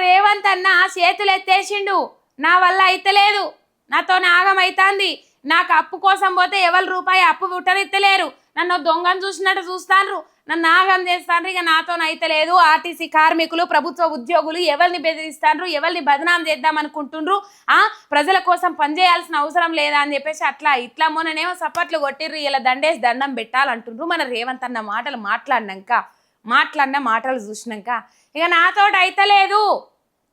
రేవంత్ అన్న చేతులు ఎత్తేసిండు. నా వల్ల అయితలేదు. నాతో నాగమైతాంది నాకు అప్పు కోసం పోతే ఎవరి రూపాయి అప్పు పుట్టనిత్తలేరు. నన్ను దొంగను చూసినట్టు చూస్తాను నన్ను నాగం చేస్తాను ఇక నాతో అయితలేదు. ఆర్టీసీ కార్మికులు ప్రభుత్వ ఉద్యోగులు ఎవరిని బెదిరిస్తాన్రు ఎవరిని బదనాం చేద్దాం అనుకుంటుండ్రు? ఆ? ప్రజల కోసం పనిచేయాల్సిన అవసరం లేదా అని చెప్పేసి అట్లా ఇట్లా మొన్ననేమో సపట్లు కొట్టిర్రు. ఇలా దండేసి దండం పెట్టాలంటుండ్రు. మన రేవంత్ అన్న మాటలు మాట్లాడినాక మాట్లాడిన మాటలు చూసినాక. ఇక నాతోటి అయితలేదు.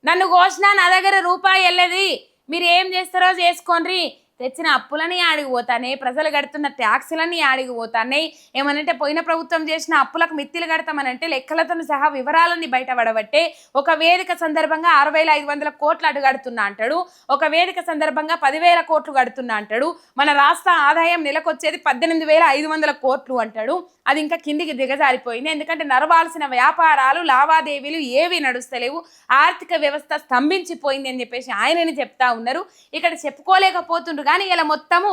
నన్ను కోసినా నా దగ్గర రూపాయి వెళ్ళది. మీరు ఏం చేస్తారో చేసుకోండి. తెచ్చిన అప్పులని ఆడికి పోతానే ప్రజలు కడుతున్న ట్యాక్సులన్నీ ఆడికి పోతానే ఏమనంటే పోయిన ప్రభుత్వం చేసిన అప్పులకు మిత్తిలు కడతామనంటే లెక్కలతో సహా వివరాలన్నీ బయటపడబట్టే ఒక వేదిక సందర్భంగా ఆరు వేల ఐదు వందల కోట్లు అటు కడుతున్నా అంటాడు ఒక వేదిక సందర్భంగా పదివేల కోట్లు కడుతున్నా అంటాడు మన రాష్ట్ర ఆదాయం నెలకొచ్చేది పద్దెనిమిది వేల ఐదు వందల కోట్లు అంటాడు అది ఇంకా కిందికి దిగజారిపోయింది ఎందుకంటే నడవాల్సిన వ్యాపారాలు లావాదేవీలు ఏవి నడుస్తలేవు ఆర్థిక వ్యవస్థ స్తంభించిపోయింది అని చెప్పేసి ఆయనని చెప్తా ఉన్నారు ఇక్కడ చెప్పుకోలేకపోతుండ్రు కానీ ఇలా మొత్తము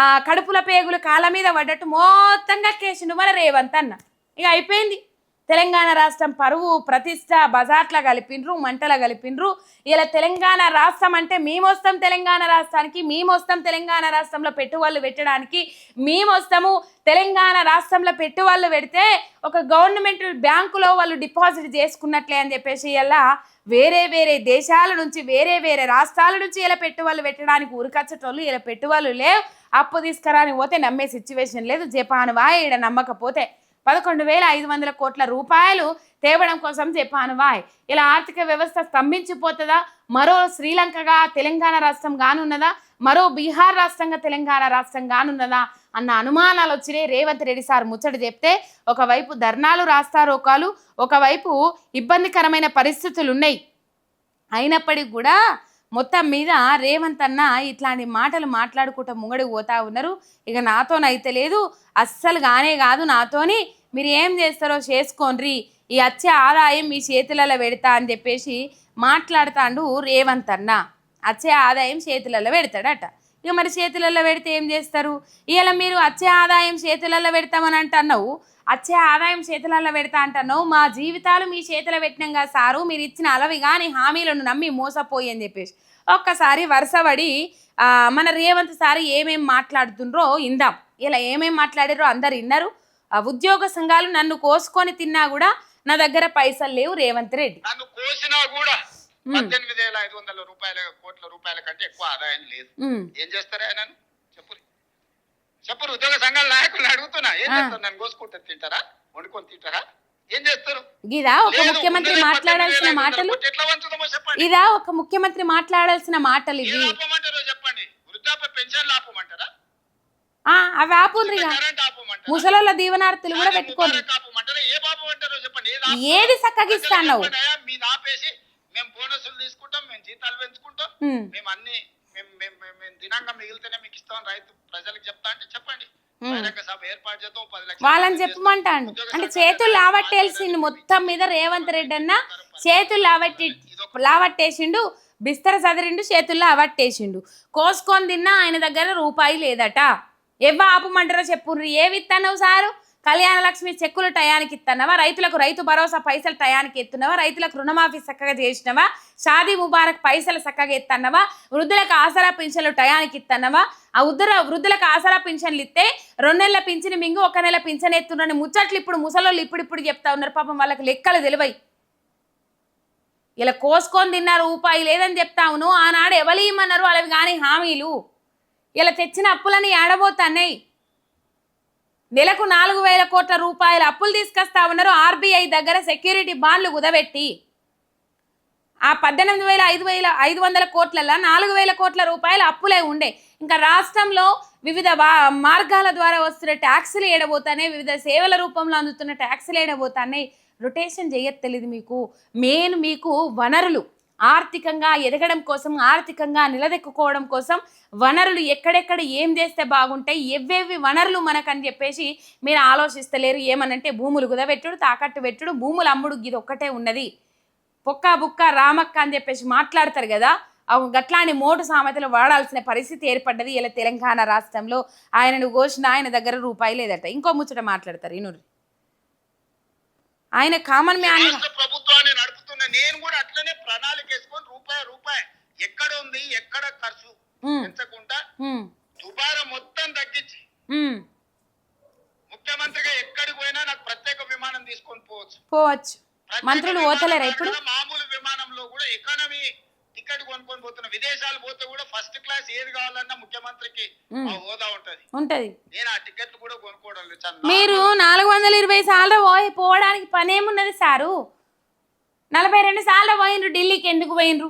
ఆ కడుపుల పేగులు కాళ్ళ మీద పడ్డట్టు మొత్తంగా కేసిండు మన రేవంత్ అన్న. ఇక అయిపోయింది. తెలంగాణ రాష్ట్రం పరువు ప్రతిష్ట బజార్ల కలిపిండ్రు మంటల కలిపిండ్రు. ఇలా తెలంగాణ రాష్ట్రం అంటే మేమొస్తాం తెలంగాణ రాష్ట్రానికి మేమొస్తాం తెలంగాణ రాష్ట్రంలో పెట్టుబడులు పెట్టడానికి మేమొస్తాము తెలంగాణ రాష్ట్రంలో పెట్టుబడులు పెడితే ఒక గవర్నమెంట్ బ్యాంకులో వాళ్ళు డిపాజిట్ చేసుకున్నట్లే అని చెప్పేసి ఇలా వేరే వేరే దేశాల నుంచి వేరే వేరే రాష్ట్రాల నుంచి ఇలా పెట్టుబడులు పెట్టడానికి ఉరికచ్చటోళ్ళు ఇలా పెట్టుబడులు లేవు. అప్పు తీసుకురాని పోతే నమ్మే సిచ్యువేషన్ లేదు. జపాన్ వా ఈడ నమ్మకపోతే పదకొండు వేల ఐదు వందల కోట్ల రూపాయలు తేవడం కోసం చెప్పాను. వాయ్. ఇలా ఆర్థిక వ్యవస్థ స్తంభించిపోతుందా? మరో శ్రీలంకగా తెలంగాణ రాష్ట్రం గానున్నదా మరో బీహార్ రాష్ట్రంగా తెలంగాణ రాష్ట్రం గానున్నదా అన్న అనుమానాలు వచ్చినాయి. రేవంత్ రెడ్డి సార్ ముచ్చట చెప్తే ఒకవైపు ధర్నాలు రాస్తారోకాలు ఒకవైపు ఇబ్బందికరమైన పరిస్థితులు ఉన్నాయి. అయినప్పటికీ కూడా మొత్తం మీద రేవంత్ అన్న ఇట్లాంటి మాటలు మాట్లాడుకుంటూ ముంగడికి పోతా ఉన్నారు. ఇక నాతోనైతే లేదు. అస్సలు గానే కాదు నాతోని మీరు ఏం చేస్తారో చేసుకోండ్రి. ఈ వచ్చే ఆదాయం మీ చేతులలో పెడతా అని చెప్పేసి మాట్లాడుతాండు రేవంత్ అన్న. వచ్చే ఆదాయం చేతులలో పెడతాడట. ఇక మరి చేతులలో పెడితే ఏం చేస్తారు? ఇలా మీరు వచ్చే ఆదాయం చేతులలో పెడతామని అంటున్నావు. వచ్చే ఆదాయం చేతులలో పెడతా అంటున్నావు. మా జీవితాలు మీ చేతిలో పెట్టినాం సారు. మీరు ఇచ్చిన అలవి కానీ హామీలను నమ్మి మోసపోయి అని చెప్పేసి. ఒక్కసారి వరుసపడి మన రేవంత్ సారి ఏమేమి మాట్లాడుతుండ్రో ఇందాం. ఇలా ఏమేమి మాట్లాడారో అందరు విన్నారు. ఉద్యోగ సంఘాలు నన్ను కోసుకొని తిన్నా కూడా నా దగ్గర పైసలు లేవు రేవంత్ రెడ్డి. నన్ను కోసినా కూడా. పద్దెనిమిది వేల ఐదు వందల రూపాయల కోట్ల రూపాయల కంటే ఎక్కువ ఆదాయం లేదు. ఏం చేస్తారా నన్ను? చెప్పు. చెప్పు ఉద్యోగ సంఘాల నాయకులు అడుగుతున్నా. ఏం ఆ. చేస్తారు? నన్ను కోసుకుంటే తింటారా? వండుకొని తింటారా? ఏం చేస్తారు? ఇదా ఒక ముఖ్యమంత్రి మాట్లాడాల్సిన 18,500 మాటలు. ఇదా ఒక ముఖ్యమంత్రి మాట్లాడాల్సిన మాటలు ఇవి ఆపమంటారో చెప్పండి వృద్ధాప్య పెన్షన్లు ఆపమంటారా ఆ, అవి ఆపమంటారా ముసలోళ్ళ దీవనార్థులు కూడా పెట్టుకోండి ఏది ఆపేసి మేము బోనసులు తీసుకుంటాం మేము జీతాలు పెంచుకుంటాం ఉమ్, మేము అన్ని మేము మేము మేము- మేము దినంగా మిగిలితేనే మీకు ఇస్తాం రైతు ప్రజలకు చెప్తా అంటే చెప్పండి. మ్మ్. బహిరంగ సభ ఏర్పాటు చేద్దాం పది లక్షల వాళ్ళని ఉద్యోగ అంటే చేతులు లావట్టేసిండు. మొత్తం మీద రేవంత్ రెడ్డి అన్న. చేతులు లావట్టి లావట్టేసిండు బిస్తర చదిరిండు చేతుల్లో అవట్టేసిండు కోసుకొని తిన్నా ఆయన దగ్గర రూపాయి లేదట. ఎవ్వ ఆపమంటారో చెప్పుర్రి. ఏ విత్తన్నావు సారు? కళ్యాణ లక్ష్మి చెక్కులు టయానికి ఇత్తన్నావా? రైతులకు రైతు భరోసా పైసలు టయానికి ఎత్తున్నావా? రైతులకు రుణమాఫీ చక్కగా చేసినవా? షాదీ ముబారక్ పైసలు చక్కగా ఎత్తన్నావా? వృద్ధులకు ఆసరా పింఛన్లు టయానికి ఇత్తన్నావా? ఆ ఉద్దర వృద్ధులకు ఆసరా పింఛన్లు ఇస్తే రెండు నెలల పింఛన్ మింగు ఒక నెల పింఛన్ ఎత్తున్నారని ముచ్చట్లు ఇప్పుడు ముసలోళ్ళు ఇప్పుడు ఇప్పుడు చెప్తా ఉన్నారు. పాపం వాళ్ళకి లెక్కలు తెలివై. ఇలా కోసుకొని తిన్నారు రూపాయి లేదని చెప్తావును ఆనాడు ఎవలీమన్నారు వాళ్ళవి కానీ హామీలు. ఇలా తెచ్చిన అప్పులని ఏడబోతున్నాయి. నెలకు నాలుగు వేల కోట్ల రూపాయల అప్పులు తీసుకొస్తా ఉన్నారు ఆర్బీఐ దగ్గర సెక్యూరిటీ బాండ్లు కుదబెట్టి ఆ పద్దెనిమిది వేల ఐదు వేల ఐదు వందల కోట్లలో నాలుగు వేల కోట్ల రూపాయల అప్పులే ఉండే. ఇంకా రాష్ట్రంలో వివిధ మార్గాల ద్వారా వస్తున్న ట్యాక్సులు ఏడబోతున్నాయి. వివిధ సేవల రూపంలో అందుతున్న ట్యాక్సులు ఏడబోతున్నాయి. రొటేషన్ చేయత్తలేదు మీకు. మెయిన్ మీకు వనరులు. ఆర్థికంగా ఎదగడం కోసం ఆర్థికంగా నిలదెక్కుకోవడం కోసం వనరులు ఎక్కడెక్కడ ఏం చేస్తే బాగుంటాయి ఎవేవి వనరులు మనకని చెప్పేసి మీరు ఆలోచిస్తలేరు. ఏమనంటే భూములు గుదబెట్టుడు తాకట్టు పెట్టుడు భూములు అమ్ముడు ఇది ఒక్కటే ఉన్నది. పొక్క బుక్క రామక్క అని చెప్పేసి మాట్లాడతారు కదా అవు గట్లాంటి మోటు సామెతలు వాడాల్సిన పరిస్థితి ఏర్పడ్డది. ఇలా తెలంగాణ రాష్ట్రంలో ఆయనను ఘోషణ ఆయన దగ్గర రూపాయి లేదట. ఇంకో ముచ్చట మాట్లాడతారు ఇనురు ఆయన కామన్ మ్యాన్. ప్రభుత్వాన్ని నడుపుతున్న నేను కూడా అట్లనే ప్రణాళిక వేసుకొని రూపాయి రూపాయి ఎక్కడ ఉంది ఎక్కడ ఖర్చు? పెంచకుండా దుబారా మొత్తం తగ్గించి. ముఖ్యమంత్రిగా ఎక్కడికి పోయినా నాకు ప్రత్యేక విమానం తీసుకొని పోవచ్చు. పోవచ్చు. మంత్రులు పోతలేరా ఇప్పుడు? మామూలు విమానంలో కూడా ఎకానమీ టికెట్ కొనుక్కొని పోతున్నా విదేశాలు పోతే కూడా ఫస్ట్ క్లాస్ ఏది కావాలన్నా ముఖ్యమంత్రికి హోదా ఉంటది. ఉంటది. నేను ఆ టికెట్లు కూడా కొనుక్కోవడం లేదు మీరు నాలుగు వందల ఇరవై సార్లు పోవడానికి పనేమున్నది సారు? నలభై రెండు సార్లు పోయినరు ఢిల్లీకి ఎందుకు పోయినరు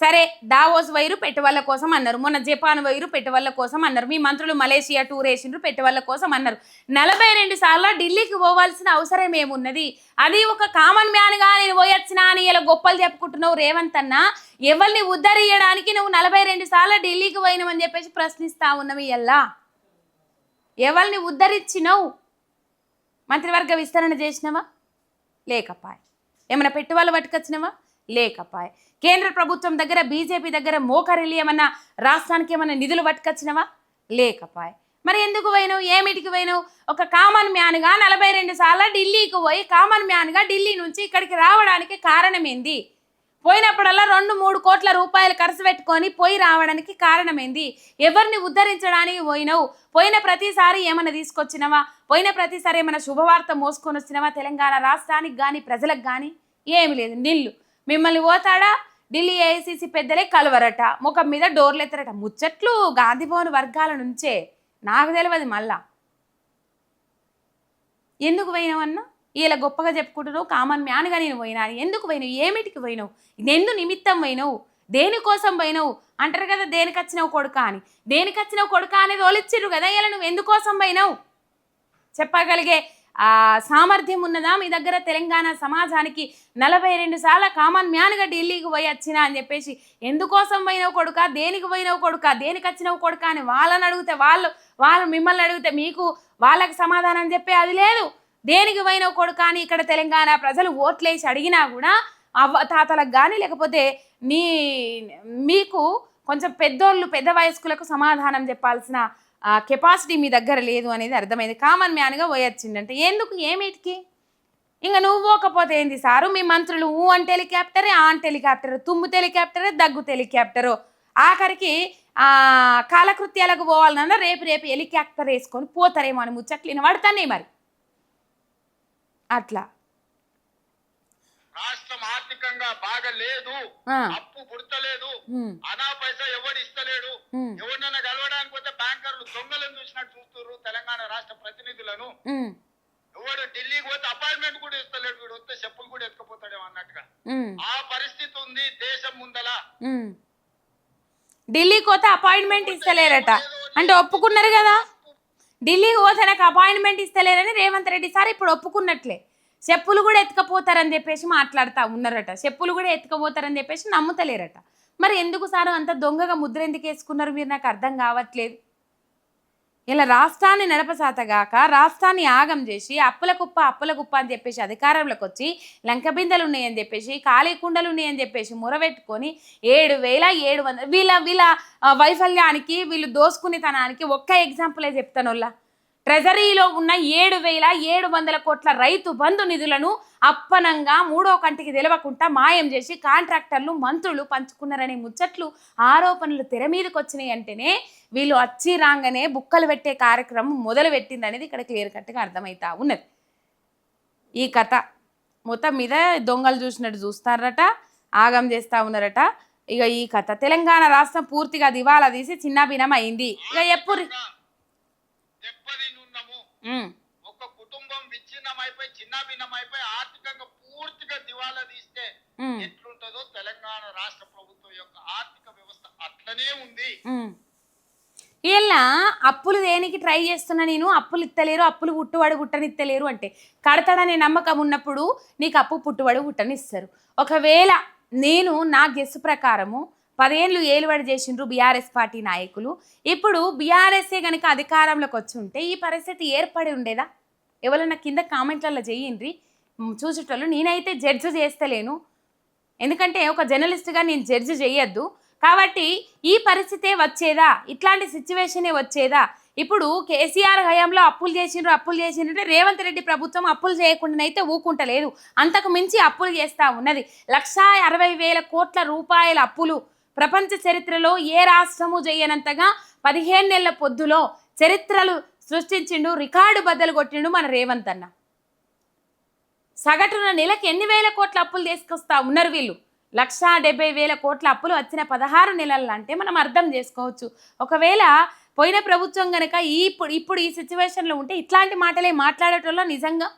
సరే దావోస్ వైరు పెట్టుబడుల కోసం అన్నారు. మొన్న జపాన్ వైరు పెట్టుబడుల కోసం అన్నారు. మీ మంత్రులు మలేషియా టూర్ వేసిండ్రు పెట్టుబడుల కోసం అన్నారు. నలభై రెండు సార్లు ఢిల్లీకి పోవాల్సిన అవసరం ఏమున్నది? అది ఒక కామన్ మ్యాన్గా నేను పోయొచ్చినా అని ఇలా గొప్పలు చెప్పుకుంటున్నావు రేవంత్ అన్న. ఎవరిని ఉద్ధరియడానికి నువ్వు నలభై రెండు సార్లు ఢిల్లీకి పోయినావని చెప్పేసి ప్రశ్నిస్తా ఉన్నావు ఎల్లా ఎవరిని ఉద్ధరించినవు? మంత్రివర్గ విస్తరణ చేసినవా? లేకపాయ్. ఏమైనా పెట్టుబడులు పట్టుకొచ్చినవా? లేకపాయ్. కేంద్ర ప్రభుత్వం దగ్గర బీజేపీ దగ్గర మోకరెళ్ళి ఏమన్నా రాష్ట్రానికి ఏమైనా నిధులు పట్టుకొచ్చినవా? లేకపాయ్. మరి ఎందుకు పోయినావు? ఏమిటికి పోయినావు? ఒక కామన్ మ్యాన్గా నలభై రెండు సార్లు ఢిల్లీకి పోయి కామన్ మ్యాన్గా ఢిల్లీ నుంచి ఇక్కడికి రావడానికి కారణం ఏంది? పోయినప్పుడల్లా రెండు మూడు కోట్ల రూపాయలు ఖర్చు పెట్టుకొని పోయి రావడానికి కారణమైంది? ఎవరిని ఉద్ధరించడానికి పోయినవు? పోయిన ప్రతిసారి ఏమైనా తీసుకొచ్చినవా? పోయిన ప్రతిసారి ఏమైనా శుభవార్త మోసుకొని వచ్చినవా? తెలంగాణ రాష్ట్రానికి కానీ ప్రజలకు కానీ ఏమి లేదు. నిల్లు. మిమ్మల్ని పోతాడా? ఢిల్లీ ఏఐసిసి పెద్దలే కలవరట. ముఖం మీద డోర్లు ఎత్తరట. ముచ్చట్లు గాంధీభవన్ వర్గాల నుంచే. నాకు తెలియదు మళ్ళా. ఎందుకు పోయినావన్నా ఇలా గొప్పగా చెప్పుకుంటున్నావు కామన్ మ్యాన్గా నేను పోయినా ఎందుకు పోయినావు? ఏమిటికి పోయినావు? ఎందు నిమిత్తం పోయినావు. దేనికోసం పోయినావు? అంటారు కదా దేనికి వచ్చినావు కొడుక అని. దేనికి వచ్చినావు కొడుక అనేది ఒలిచ్చిర్రు కదా ఇలా నువ్వు ఎందుకోసం పోయినావు? చెప్పగలిగే ఆ సామర్థ్యం ఉన్నదా? మీ దగ్గర తెలంగాణ సమాజానికి నలభై రెండు సార్ల కామన్ మ్యాన్గా ఢిల్లీకి పోయి వచ్చినా అని చెప్పేసి ఎందుకోసం పోయినావు కొడుక? దేనికి పోయినావు కొడుక? దేనికి వచ్చినావు కొడుక అని వాళ్ళని అడిగితే వాళ్ళు వాళ్ళు మిమ్మల్ని అడిగితే మీకు వాళ్ళకి సమాధానం చెప్పే అది లేదు. దేనికి పోయినా కొడుక అని ఇక్కడ తెలంగాణ ప్రజలు ఓట్లేసి అడిగినా కూడా అవ్వ తాతలకు కానీ లేకపోతే మీ మీకు కొంచెం పెద్దోళ్ళు పెద్ద వయస్కులకు సమాధానం చెప్పాల్సిన కెపాసిటీ మీ దగ్గర లేదు అనేది అర్థమైంది. కామన్ మ్యాన్గా పోయొచ్చిందంటే. ఎందుకు? ఏమిటికి ఇంకా నువ్వు పోకపోతే ఏంది సారు? మీ మంత్రులు ఊ అంటే హెలికాప్టరే ఆ అంటే హెలికాప్టర్ తుమ్ము హెలికాప్టరే దగ్గు హెలికాప్టరు. ఆఖరికి కాలకృత్యాలకు పోవాలన్నా రేపు రేపు హెలికాప్టర్ వేసుకొని పోతారేమో అని ముచ్చట్లు వినబడతానే మరి. అట్లా. రాష్ట్రం ఆర్థికంగా బాగా లేదు అప్పు పుడతలేదు అనా పైసా ఎవడు ఇస్తలేడు ఎవరినైనా కలవడానికి పోతే బ్యాంకర్లు దొంగలను చూసినట్టు చూస్తున్నారు తెలంగాణ రాష్ట్ర ప్రతినిధులను. ఎవడు ఢిల్లీకి పోతే అపాయింట్మెంట్ కూడా ఇస్తలేడు వీడు వస్తే చెప్పులు కూడా ఎత్తుకపోతాడేమో అన్నట్టుగా. ఆ పరిస్థితి ఉంది దేశం ముందల. ఢిల్లీకి పోతే అపాయింట్మెంట్ ఇస్తలేరట. అంటే ఒప్పుకున్నారు కదా? ఢిల్లీకి పోతే నాకు అపాయింట్మెంట్ ఇస్తలేరని రేవంత్ రెడ్డి సార్ ఇప్పుడు ఒప్పుకున్నట్లే. చెప్పులు కూడా ఎత్తుకపోతారని చెప్పేసి మాట్లాడుతూ ఉన్నారట. చెప్పులు కూడా ఎత్తుకపోతారని చెప్పేసి నమ్ముతలేరట. మరి ఎందుకు సార్ అంత దొంగగా ముద్ర ఎందుకు వేసుకున్నారు? మీరు నాకు అర్థం కావట్లేదు. ఇలా రాష్ట్రాన్ని నడపసాతగాక రాష్ట్రాన్ని ఆగం చేసి అప్పుల కుప్ప అప్పుల కుప్ప అని చెప్పేసి అధికారంలోకి వచ్చి లంకబిందెలు ఉన్నాయని చెప్పేసి ఖాళీ కుండలు ఉన్నాయని చెప్పేసి మురబెట్టుకొని ఏడు వేల ఏడు వందల వీళ్ళ వీళ్ళ వైఫల్యానికి వీళ్ళు దోసుకునే తనానికి ఒక్క ఎగ్జాంపులే చెప్తాను వాళ్ళ ట్రెజరీలో ఉన్న ఏడు వేల ఏడు వందల కోట్ల రైతు బంధు నిధులను అప్పనంగా మూడో కంటికి తెలవకుండా మాయం చేసి కాంట్రాక్టర్లు మంత్రులు పంచుకున్నారనే ముచ్చట్లు ఆరోపణలు తెర మీదకి వచ్చినాయి అంటేనే వీళ్ళు వచ్చి రాగానే బుక్కలు పెట్టే కార్యక్రమం మొదలు పెట్టింది అనేది ఇక్కడ క్లియర్ కట్గా అర్థమవుతా ఉన్నది. ఈ కథ మొత్తం మీద దొంగలు చూసినట్టు చూస్తారట ఆగం చేస్తా ఉన్నారట. ఇక ఈ కథ తెలంగాణ రాష్ట్రం పూర్తిగా దివాలా తీసి చిన్నాభిన్నం అయింది. ఇక ఎప్పుడు ఒక కుటుంబం విచ్ఛిన్నమైపోయి చిన్నభిన్నమైపోయి ఆర్థికంగా పూర్తిగా దివాలా తీస్తే ఎట్లుంటుందో తెలంగాణ రాష్ట్ర ప్రభుత్వం యొక్క ఆర్థిక వ్యవస్థ అట్లనే ఉంది. ఇలా అప్పులు దేనికి ట్రై చేస్తున్నా నేను? అప్పులు ఇత్తలేరు అప్పులు పుట్టువాడు పుట్టనిత్తలేరు అంటే కడతాడనే నమ్మకం ఉన్నప్పుడు నీకు అప్పు పుట్టువాడు పుట్టనిస్తారు. ఒకవేళ నేను నా గెస్సు ప్రకారము పదేళ్ళు ఏలుబడి చేసిండ్రు బీఆర్ఎస్ పార్టీ నాయకులు. ఇప్పుడు బీఆర్ఎస్ఏ కనుక అధికారంలోకి వచ్చి ఉంటే ఈ పరిస్థితి ఏర్పడి ఉండేదా? ఎవరైనా కింద కామెంట్లలో చేయండి చూసేటోళ్ళు. నేనైతే జడ్జ్ చేస్తలేను. ఎందుకంటే ఒక జర్నలిస్ట్గా నేను జడ్జ్ చేయొద్దు కాబట్టి ఈ పరిస్థితే వచ్చేదా? ఇట్లాంటి సిచ్యువేషనే వచ్చేదా? ఇప్పుడు కేసీఆర్ హయాంలో అప్పులు చేసిండ్రు అప్పులు చేసిండ్రంటే రేవంత్ రెడ్డి ప్రభుత్వం అప్పులు చేయకుండానైతే ఊకుంటలేదు. అంతకు మించి అప్పులు చేస్తా ఉన్నది. లక్షా అరవై వేల కోట్ల రూపాయల అప్పులు ప్రపంచ చరిత్రలో ఏ రాష్ట్రము చేయనంతగా పదిహేను నెలల పొద్దులో చరిత్రలు సృష్టించిండు రికార్డు బద్దలు కొట్టిండు మన రేవంత్ అన్న. సగటున నెలకి ఎన్ని వేల కోట్ల అప్పులు తీసుకొస్తా ఉన్నారు వీళ్ళు? లక్షా డెబ్బై వేల కోట్ల అప్పులు వచ్చిన పదహారు నెలలు అంటే మనం అర్థం చేసుకోవచ్చు. ఒకవేళ పోయిన ప్రభుత్వం కనుక ఇప్పుడు ఇప్పుడు ఈ సిచ్యువేషన్లో ఉంటే ఇట్లాంటి మాటలే మాట్లాడటంలో నిజంగా?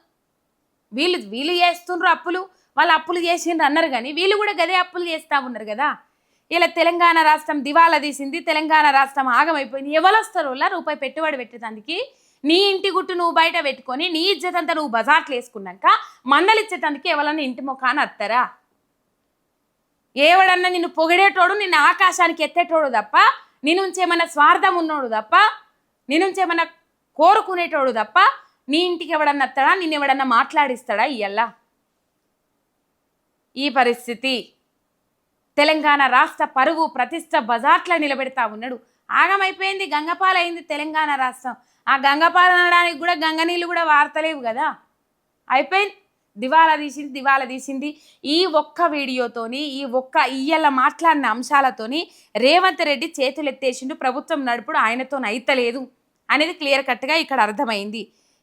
వీళ్ళు వీళ్ళు చేస్తుండ్రు అప్పులు వాళ్ళు అప్పులు చేసిండ్రు అన్నారు కానీ వీళ్ళు కూడా గదే అప్పులు చేస్తూ ఉన్నారు కదా? ఇలా తెలంగాణ రాష్ట్రం దివాలా తీసింది తెలంగాణ రాష్ట్రం ఆగమైపోయింది. ఎవరు వస్తారు రూపాయి పెట్టుబడి పెట్టేదానికి నీ ఇంటి గుట్టు నువ్వు బయట పెట్టుకొని నీ ఇచ్చేదంతా నువ్వు బజార్లు వేసుకున్నాక మందలు ఇచ్చేటానికి ఎవరన్నా ఇంటి ముఖాన వస్తారా ఏవడన్నా నిన్ను పొగిడేటోడు నిన్ను ఆకాశానికి ఎత్తేటోడు తప్ప నీ నుంచి ఏమైనా స్వార్థం ఉన్నోడు తప్ప నీ నుంచి ఏమైనా కోరుకునేటోడు తప్ప నీ ఇంటికి ఎవడన్నా అత్తాడా? నిన్ను ఎవడన్నా మాట్లాడిస్తాడా ఇయ్యల్లా? ఈ పరిస్థితి. తెలంగాణ రాష్ట్ర పరువు ప్రతిష్ట బజార్ట్ల నిలబెడతా ఉన్నాడు. ఆగమైపోయింది గంగపాలైంది తెలంగాణ రాష్ట్రం. ఆ గంగపాల అనడానికి కూడా గంగ నీళ్ళు కూడా వార్తలేవు కదా. అయిపోయింది. దివాలా తీసింది దివాలా తీసింది. ఈ ఒక్క వీడియోతోని ఈ ఒక్క ఇయ్యల మాట్లాడిన అంశాలతోని రేవంత్ రెడ్డి చేతులు ఎత్తేసిండు ప్రభుత్వం నడుపుడు ఆయనతో నైతలేదు అనేది క్లియర్ కట్గా ఇక్కడ అర్థమైంది.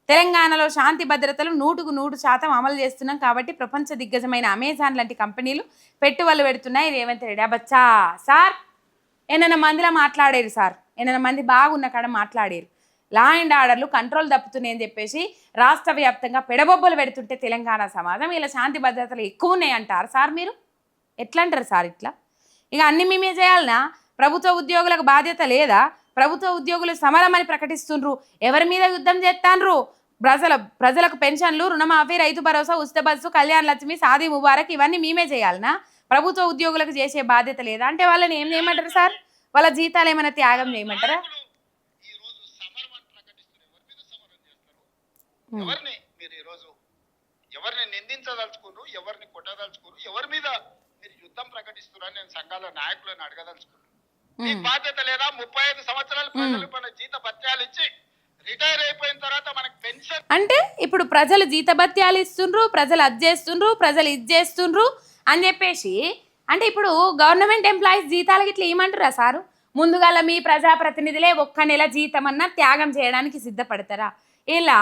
తెలంగాణలో శాంతి భద్రతలు నూటుకు నూటు శాతం అమలు చేస్తున్నాం కాబట్టి ప్రపంచ దిగ్గజమైన అమెజాన్ లాంటి కంపెనీలు పెట్టుబడులు పెడుతున్నాయి. రేవంత్ రెడ్డి అబచ్చా సార్ ఎన్నెన్న మందిలా మాట్లాడారు సార్? ఎన్నెన్న మంది బాగున్న కాడ మాట్లాడారు? లా అండ్ ఆర్డర్లు కంట్రోల్ తప్పుతున్నాయని చెప్పేసి రాష్ట్ర వ్యాప్తంగా పెడబొబ్బలు పెడుతుంటే తెలంగాణ సమాజం ఇలా శాంతి భద్రతలు ఎక్కువ ఉన్నాయంటారు సార్ మీరు? ఎట్లా అంటారు సార్ ఇట్లా? ఇక అన్ని మేమే చేయాలనా? ప్రభుత్వ ఉద్యోగులకు బాధ్యత లేదా? ప్రభుత్వ ఉద్యోగులు సమరమని ప్రకటిస్తుండ్రు. ఎవరి మీద యుద్ధం చేస్తాన్రు ప్రజల ప్రజలకు పెన్షన్లు రుణమాఫీ రైతు భరోసా ఉచిత బస్సు కళ్యాణ్ లక్ష్మి సాది ముబారక్ ఇవన్నీ మేమే చేయాలనా? ప్రభుత్వ ఉద్యోగులకు చేసే బాధ్యత లేదా? అంటే వాళ్ళని ఏం చేయమంటారు సార్? వాళ్ళ జీతాలు ఏమైనా త్యాగం చేయమంటారా? ఎవరిని మీరు ఈ ఎవరిని నిందించదలుచుకున్నారు? ఎవరిని కొట్టదలుచుకున్నారు? ఎవరి మీద మీరు యుద్ధం ప్రకటిస్తున్నారు నేను సంఘాల నాయకులను అడగదలుచుకున్నాను. మీ బాధ్యత లేదా ముప్పై ఐదు సంవత్సరాలు ప్రజలు మన జీత భత్యాలు ఇచ్చి రిటైర్ అయిపోయిన తర్వాత మనకి పెన్షన్ అంటే ఇప్పుడు ప్రజలు జీతభత్యాలు ఇస్తుండ్రు ప్రజలు అది చేస్తుండ్రు ప్రజలు ఇది చేస్తుండ్రు అని చెప్పేసి అంటే ఇప్పుడు గవర్నమెంట్ ఎంప్లాయీస్ జీతాలకి ఇట్లా ఏమంటారా సారు? ముందుగాల మీ ప్రజాప్రతినిధులే ఒక్క నెల జీతం అన్నా త్యాగం చేయడానికి సిద్ధపడతారా? ఇలా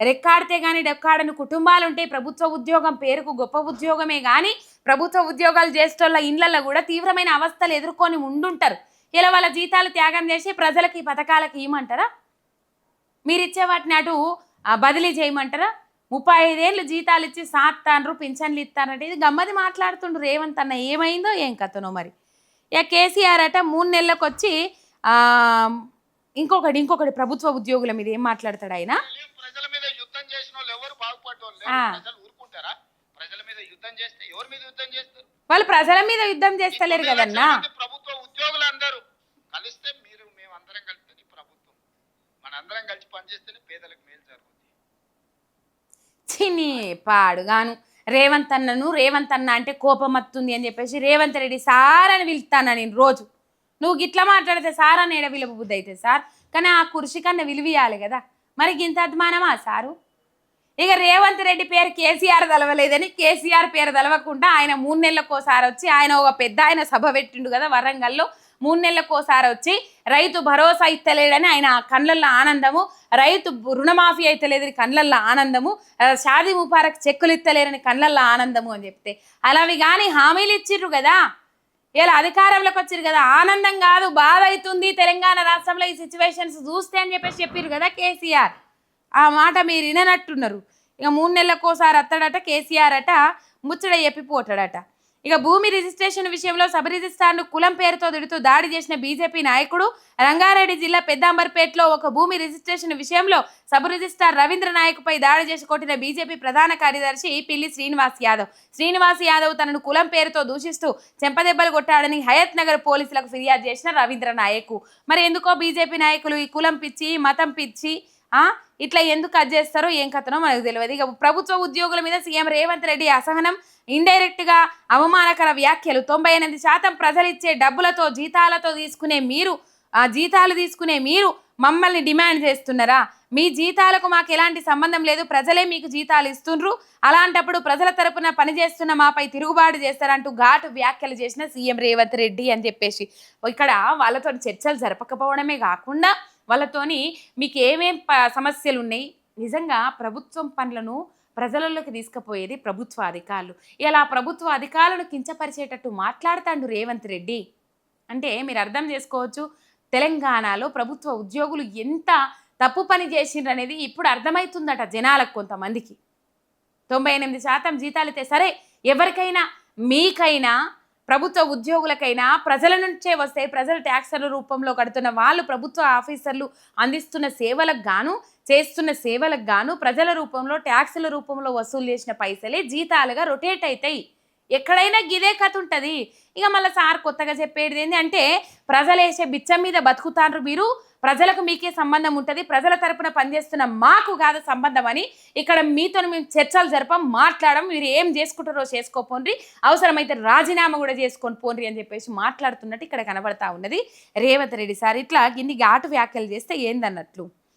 రెక్కాడితే కానీ డెక్కాడని కుటుంబాలు ఉంటే ప్రభుత్వ ఉద్యోగం పేరుకు గొప్ప ఉద్యోగమే కానీ ప్రభుత్వ ఉద్యోగాలు చేసేటోళ్ళ ఇండ్లలో కూడా తీవ్రమైన అవస్థలు ఎదుర్కొని ఉండుంటారు. ఇలా వాళ్ళ జీతాలు త్యాగం చేసి ప్రజలకి ఈ పథకాలకి ఇవ్వమంటారా? మీరు ఇచ్చే వాటిని అటు బదిలీ చేయమంటారా? ముప్పై ఐదేళ్ళు జీతాలు ఇచ్చి సాత్తాన్రు పింఛన్లు ఇస్తానంటే ఇది గమ్మది మాట్లాడుతుండ్రు రేవంత్ అన్న. ఏమైందో ఏం కథనో మరి. ఇక కేసీఆర్ అట మూడు నెలలకు వచ్చి ఆ, ఇంకొకటి ఇంకొకటి ప్రభుత్వ ఉద్యోగుల మీద ఏం మాట్లాడతాడు ఆయన? ఏం ప్రజల మీద యుద్ధం చేసిన వాళ్ళు ఎవరు బాగుపడ్డోళ్ళు ఆ. ప్రజలు ఊరుకుంటారా? ప్రజల మీద యుద్ధం చేస్తే ఎవరి మీద యుద్ధం చేస్తారు? వాళ్ళు ప్రజల మీద యుద్ధం చేస్తలేరు కదన్నా లక్షల మంది ప్రభుత్వ ఉద్యోగులు అందరూ కలిస్తే మీరు మేము అందరం కలిస్తే ఈ ప్రభుత్వం మన అందరం కలిసి పనిచేస్తేనే పేదలకు మేలు జరుగుతుంది చిని పాడుగాను రేవంత్ అన్నను రేవంత్ అన్న అంటే కోపం వస్తుంది అని చెప్పేసి రేవంత్ రెడ్డి సార్ అని పిలుస్తాను నేను రోజు? నువ్వు గిట్లా మాట్లాడితే సార్ అని ఏడ విలువ బుద్ధి అయితే సార్? కానీ ఆ కుర్చీ కన్నా విలువియాలి కదా. మరి గింత అభిమానమా సారు? ఇక రేవంత్ రెడ్డి పేరు కేసీఆర్ తలవలేదని కేసీఆర్ పేరు తలవకుండా ఆయన మూడు నెలలకోసారి వచ్చి ఆయన ఒక పెద్ద ఆయన సభ పెట్టిండు కదా వరంగల్లో. మూడు నెలలకోసారి వచ్చి రైతు భరోసా ఇస్తలేడని ఆయన కండ్లల్లో ఆనందము రైతు రుణమాఫీ అయితలేదని కండ్లల్లో ఆనందము షాదీ ముబారక్ చెక్కులు ఇస్తలేరని కండ్లల్లో ఆనందము అని చెప్తే అలావి కానీ హామీలు ఇచ్చిర్రు కదా? ఇలా అధికారంలోకి వచ్చారు కదా? ఆనందం కాదు బాధ అవుతుంది తెలంగాణ రాష్ట్రంలో ఈ సిచ్యువేషన్స్ చూస్తే అని చెప్పేసి చెప్పిర్రు కదా కేసీఆర్. ఆ మాట మీరు విననట్టున్నారు. ఇక మూడు నెలలకోసారి అత్తడట కేసీఆర్ అట ముచ్చట చెప్పిపోతాడట. ఇక భూమి రిజిస్ట్రేషన్ విషయంలో సబ్ రిజిస్ట్రార్ను కులం పేరుతో తిడుతూ దాడి చేసిన బీజేపీ నాయకుడు రంగారెడ్డి జిల్లా పెద్దాంబర్పేటలో ఒక భూమి రిజిస్ట్రేషన్ విషయంలో సబ్ రిజిస్ట్రార్ రవీంద్ర నాయక్పై దాడి చేసి కొట్టిన బీజేపీ ప్రధాన కార్యదర్శి పిల్లి శ్రీనివాస్ యాదవ్. శ్రీనివాస్ యాదవ్ తనను కులం పేరుతో దూషిస్తూ చెంపదెబ్బలు కొట్టాడని హయత్ నగర్ పోలీసులకు ఫిర్యాదు చేసిన రవీంద్ర నాయక్. మరి ఎందుకో బీజేపీ నాయకులు ఈ కులం పిచ్చి మతం పిచ్చి ఇట్లా ఎందుకు కట్ చేస్తారో ఏం కథనో మనకు తెలియదు. ఇక ప్రభుత్వ ఉద్యోగుల మీద సీఎం రేవంత్ రెడ్డి అసహనం ఇండైరెక్ట్గా అవమానకర వ్యాఖ్యలు. తొంభై ఎనిమిది శాతం ప్రజలు ఇచ్చే డబ్బులతో జీతాలతో తీసుకునే మీరు ఆ జీతాలు తీసుకునే మీరు మమ్మల్ని డిమాండ్ చేస్తున్నారా? మీ జీతాలకు మాకు ఎలాంటి సంబంధం లేదు. ప్రజలే మీకు జీతాలు ఇస్తుండ్రు. అలాంటప్పుడు ప్రజల తరపున పనిచేస్తున్న మాపై తిరుగుబాటు చేస్తారంటూ ఘాటు వ్యాఖ్యలు చేసిన సీఎం రేవంత్ రెడ్డి అని చెప్పేసి. ఇక్కడ వాళ్ళతో చర్చలు జరపకపోవడమే కాకుండా వాళ్ళతోని మీకు ఏమేం ప- సమస్యలు ఉన్నాయి నిజంగా ప్రభుత్వం పనులను ప్రజలలోకి తీసుకుపోయేది ప్రభుత్వ అధికారులు. ఇలా ప్రభుత్వ అధికారులను కించపరిచేటట్టు మాట్లాడుతాండు రేవంత్ రెడ్డి. అంటే మీరు అర్థం చేసుకోవచ్చు తెలంగాణలో ప్రభుత్వ ఉద్యోగులు ఎంత తప్పు పని చేసిండ్రు అనేది ఇప్పుడు అర్థమవుతుందట జనాలకు కొంతమందికి. తొంభై ఎనిమిది శాతం జీతాలు అయితే సరే ఎవరికైనా మీకైనా ప్రభుత్వ ఉద్యోగులకైనా ప్రజల నుంచే వస్తే ప్రజలు ట్యాక్సర్ల రూపంలో కడుతున్న వాళ్ళు ప్రభుత్వ ఆఫీసర్లు అందిస్తున్న సేవలకు గాను చేస్తున్న సేవలకు గాను ప్రజల రూపంలో ట్యాక్సుల రూపంలో వసూలు చేసిన పైసలే జీతాలుగా రొటేట్ అవుతాయి ఎక్కడైనా గిదే కథ ఉంటుంది. ఇక మళ్ళీ సార్ కొత్తగా చెప్పేది ఏంటి అంటే ప్రజలు వేసే బిచ్చం మీద బతుకుతాండ్రు మీరు ప్రజలకు మీకే సంబంధం ఉంటుంది ప్రజల తరపున పనిచేస్తున్న మాకు కాదు సంబంధం అని ఇక్కడ మీతో మేము చర్చలు జరపం మాట్లాడడం మీరు ఏం చేసుకుంటారో చేసుకోపోండి అవసరమైతే రాజీనామా కూడా చేసుకొని పోండి అని చెప్పేసి మాట్లాడుతున్నట్టు ఇక్కడ కనబడతా ఉన్నది. రేవంత్ రెడ్డి సార్ ఇట్లా ఇన్ని ఘాటు వ్యాఖ్యలు చేస్తే ఏందన్నట్లు?